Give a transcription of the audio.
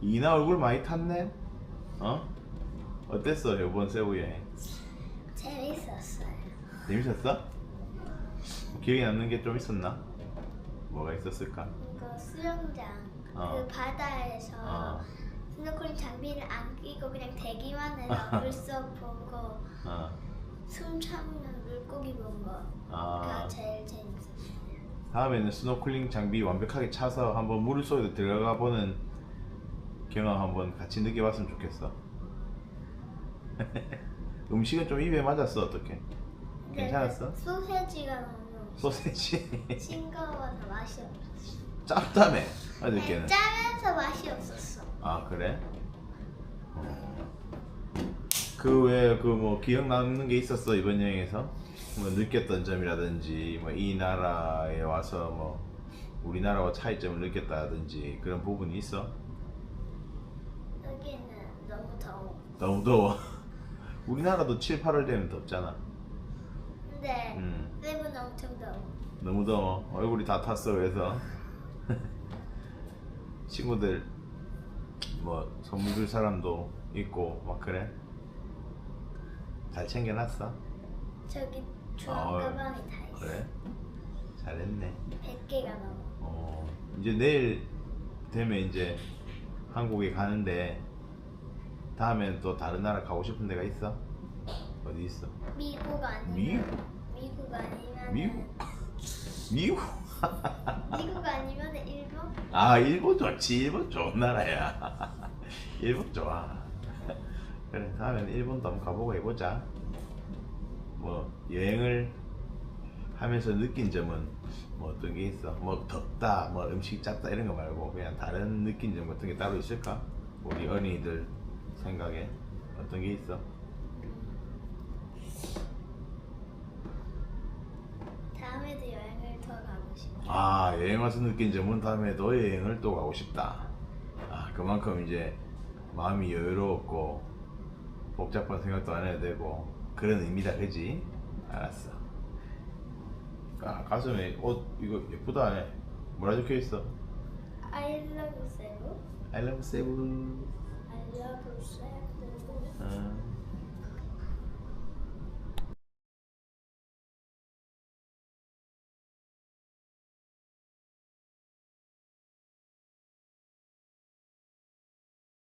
이나 얼굴 많이 탔네? 어? 어땠어 이번 세부 여행? 재밌었어요. 재밌었어? 기억에 남는 게 좀 있었나? 뭐가 있었을까? 이거 수영장 어. 그 바다에서 어, 스노클링 장비를 안 끼고 그냥 대기만 해서 물속 보고 어, 숨 참는 물고기 본 거가 아. 제일 재밌었어요. 다음에는 스노클링 장비 완벽하게 차서 한번 물 속에 들어가 보는 경험 한번 같이 느껴봤으면 좋겠어. 음식은 좀 입에 맞았어 어떻게? 근데 괜찮았어? 그 소세지가 너무 소세지 싱거워서 맛이 없었어. 아니, 어저께는. 짜면서 맛이 없었어. 아 그래? 그 외에 그 뭐 기억 남는 게 있었어 이번 여행에서 뭐 느꼈던 점이라든지 뭐 이 나라에 와서 뭐 우리나라와 차이점을 느꼈다든지 그런 부분이 있어? 여기는 너무 더워. 너무 더워. 우리나라도 7, 8월 되면 덥잖아. 근데 음, 세부는 엄청 더워. 너무 더워. 얼굴이 다 탔어 그래서 친구들 뭐 선물 줄 사람도 있고 막 그래. 잘 챙겨놨어. 저기 주황 아, 가방이 다 있어. 그래? 잘했네. 100개가 넘어. 어, 이제 내일 되면 이제 한국에 가는데 다음엔 또 다른 나라 가고 싶은 데가 있어? 어디 있어? 미국 아니면 미국? 미국 아니면 미국? 미국? 미국 아니면 일본? 아 일본 좋지 일본 좋은 나라야 일본 좋아 그래 다음에는 일본도 한번 가보고 해보자 뭐 여행을 하면서 느낀 점은 뭐 어떤 게 있어 뭐 덥다 뭐 음식 짭다 이런 거 말고 그냥 다른 느낀 점 같은 게 따로 있을까 우리 어린이들 생각에 어떤 게 있어 다음에도 여행을 더 가고 싶어. 아 여행 와서 느낀 점은 다음에도 여행을 또 가고 싶다. 아 그만큼 이제 마음이 여유로웠고 복잡한 생각도 안 해도 되고 그런 의미다, 그지? 알았어. 아 가슴에 옷 이거 예쁘다 해. 뭐라 적혀 있어? I love Cebu. I love Cebu. Uh.